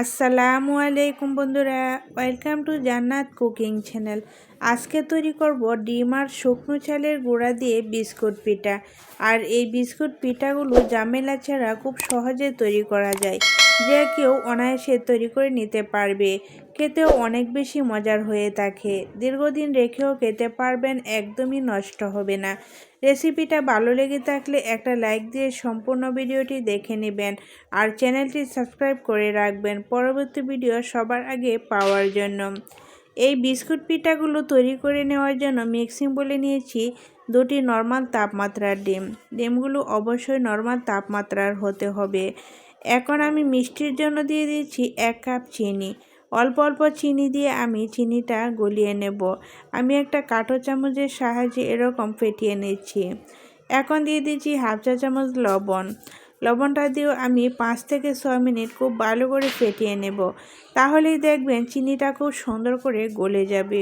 আসসালামু আলাইকুম বন্ধুরা welcome to Jannat cooking channel আজকে তৈরি করব ডিম আর শুকনো চালের গুঁড়া দিয়ে বিস্কুট পিঠা। আর এই বিস্কুট পিঠাগুলো জামেলা ছাড়া খুব সহজে তৈরি করা যায়। যে কেউ অনায়াসে তৈরি করে নিতে পারবে। খেতেও অনেক বেশি মজার হয়ে থাকে। দীর্ঘদিন রেখেও খেতে পারবেন, একদমই নষ্ট হবে না। রেসিপিটা ভালো লেগে থাকলে একটা লাইক দিয়ে সম্পূর্ণ ভিডিওটি দেখে নেবেন আর চ্যানেলটি সাবস্ক্রাইব করে রাখবেন পরবর্তী ভিডিও সবার আগে পাওয়ার জন্য। এই বিস্কুট পিঠাগুলো তৈরি করে নেওয়ার জন্য মিক্সিং বলে নিয়েছি দুটি নর্মাল তাপমাত্রার ডিম। ডিমগুলো অবশ্যই নর্মাল তাপমাত্রার হতে হবে। এখন আমি মিষ্টির জন্য দিয়ে দিচ্ছি এক কাপ চিনি। অল্প অল্প চিনি দিয়ে আমি চিনিটা গলিয়ে নেব। আমি একটা কাঠো চামচের সাহায্যে এরকম ফেটিয়ে নিচ্ছি। এখন দিয়ে দিচ্ছি হাফ চা চামচ লবণ। লবণটা দিয়েও আমি পাঁচ থেকে ছয় মিনিট খুব ভালো করে ফেটিয়ে নেব। তাহলেই দেখবেন চিনিটা খুব সুন্দর করে গলে যাবে।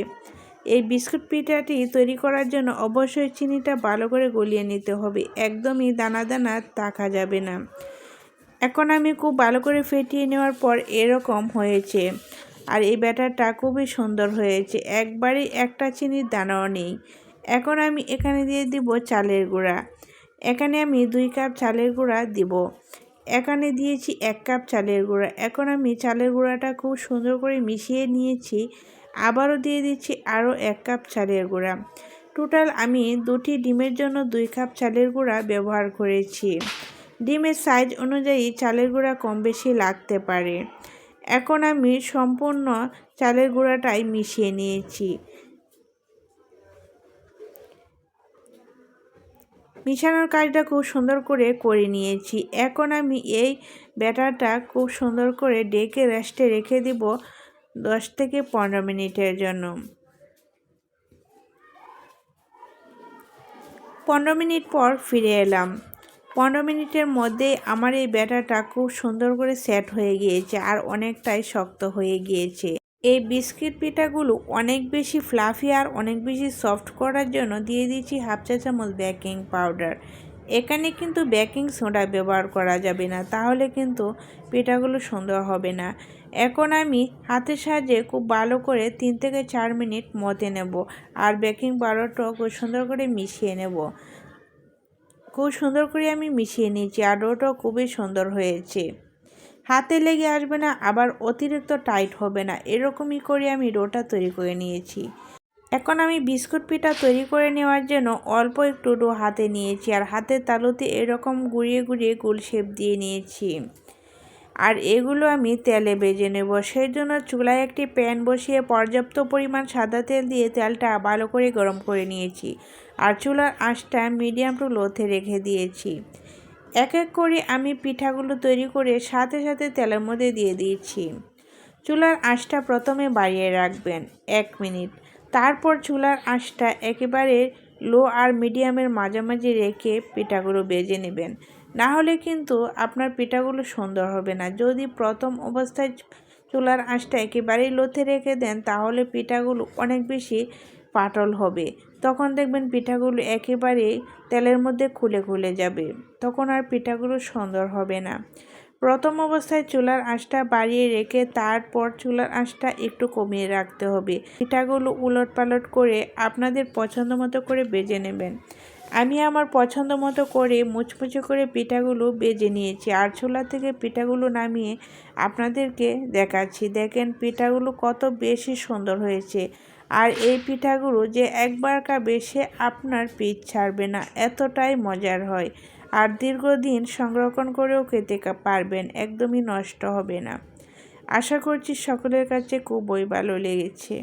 এই বিস্কুট পিঠাটি তৈরি করার জন্য অবশ্যই চিনিটা ভালো করে গলিয়ে নিতে হবে। একদমই দানা দানা থাকা যাবে না। এখন আমি খুব ভালো করে ফেটিয়ে নেওয়ার পর এরকম হয়েছে। আর এই ব্যাটারটা খুবই সুন্দর হয়েছে। একবারই একটা চিনির দানাও নেই। এখন আমি এখানে দিয়ে দিব চালের গুঁড়া। এখানে আমি দুই কাপ চালের গুঁড়া দিব। এখানে দিয়েছি এক কাপ চালের গুঁড়া। এখন আমি চালের গুঁড়াটা খুব সুন্দর করে মিশিয়ে নিয়েছি। আবারও দিয়ে দিচ্ছি আরও এক কাপ চালের গুঁড়া। টোটাল আমি দুটি ডিমের জন্য দুই কাপ চালের গুঁড়া ব্যবহার করেছি। ডিমের সাইজ অনুযায়ী চালের গুঁড়া কম বেশি লাগতে পারে। এখন আমি সম্পূর্ণ চালের গুঁড়াটাই মিশিয়ে নিয়েছি। মিশানোর কাজটা খুব সুন্দর করে করে নিয়েছি। এখন আমি এই ব্যাটারটা খুব সুন্দর করে ডেকে রেস্টে রেখে দিব দশ থেকে পনেরো মিনিটের জন্য। পনেরো মিনিট পর ফিরে এলাম। পনেরো মিনিটের মধ্যেই আমার এই ব্যাটারটা খুব সুন্দর করে সেট হয়ে গিয়েছে আর অনেকটাই শক্ত হয়ে গিয়েছে। এই বিস্কিট পিঠাগুলো অনেক বেশি ফ্লাফি আর অনেক বেশি সফট করার জন্য দিয়ে দিচ্ছি হাফ চা চামচ বেকিং পাউডার এখানে কিন্তু বেকিং সোডা ব্যবহার করা যাবে না, তাহলে কিন্তু পিঠাগুলো সুন্দর হবে না। এখন আমি হাতের সাহায্যে খুব ভালো করে তিন থেকে চার মিনিট মতে নেব আর বেকিং পাউডারটাও খুব সুন্দর করে মিশিয়ে নেব। খুব সুন্দর করে আমি মিশিয়ে নিয়েছি আর ডোটাও খুবই সুন্দর হয়েছে। হাতে লেগে আসবে না, আবার অতিরিক্ত টাইট হবে না। এরকমই করে আমি ডোটা তৈরি করে নিয়েছি। এখন আমি বিস্কুট পিঠা তৈরি করে নেওয়ার জন্য অল্প একটু ডো হাতে নিয়েছি আর হাতের তালুতে এরকম গুড়িয়ে গুড়িয়ে গোল শেপ দিয়ে নিয়েছি। আর এগুলো আমি তেলে বেজে নেব। সেই জন্য চুলায় একটি প্যান বসিয়ে পর্যাপ্ত পরিমাণ সাদা তেল দিয়ে তেলটা ভালো করে গরম করে নিয়েছি আর চুলার আঁচটা মিডিয়াম টু লোতে রেখে দিয়েছি। এক এক করে আমি পিঠাগুলো তৈরি করে সাথে সাথে তেলের মধ্যে দিয়ে দিয়েছি। চুলার আঁচটা প্রথমে বাড়িয়ে রাখবেন এক মিনিট। তারপর চুলার আঁচটা একেবারে লো আর মিডিয়ামের মাঝামাঝি রেখে পিঠাগুলো বেজে নেবেন। না হলে কিন্তু আপনার পিঠাগুলো সুন্দর হবে না। যদি প্রথম অবস্থায় চুলার আঁচটা একেবারেই লোথে রেখে দেন, তাহলে পিঠাগুলো অনেক বেশি পাটল হবে। তখন দেখবেন পিঠাগুলো একেবারে তেলের মধ্যে খুলে খুলে যাবে। তখন আর পিঠাগুলো সুন্দর হবে না। প্রথম অবস্থায় চুলার আঁচটা বাড়িয়ে রেখে তারপর চুলার আঁচটা একটু কমিয়ে রাখতে হবে। পিঠাগুলো উলট পালট করে আপনাদের পছন্দ মতো করে বেজে নেবেন। আমি আমার পছন্দ মতো করে মুচমুচে করে পিঠাগুলো বেজে নিয়েছি। আর চুলা থেকে পিঠাগুলো নামিয়ে আপনাদেরকে দেখাচ্ছি। দেখেন পিঠাগুলো কত বেশি সুন্দর হয়েছে। আর এই পিঠাগুলো যে একবার খাবে সে আপনার পিঠ ছাড়বে না, এতটাই মজার হয়। আর দীর্ঘদিন সংরক্ষণ করেও খেতে পারবেন, একদমই নষ্ট হবে না। আশা করছি সকলের কাছে খুবই ভালো লেগেছে।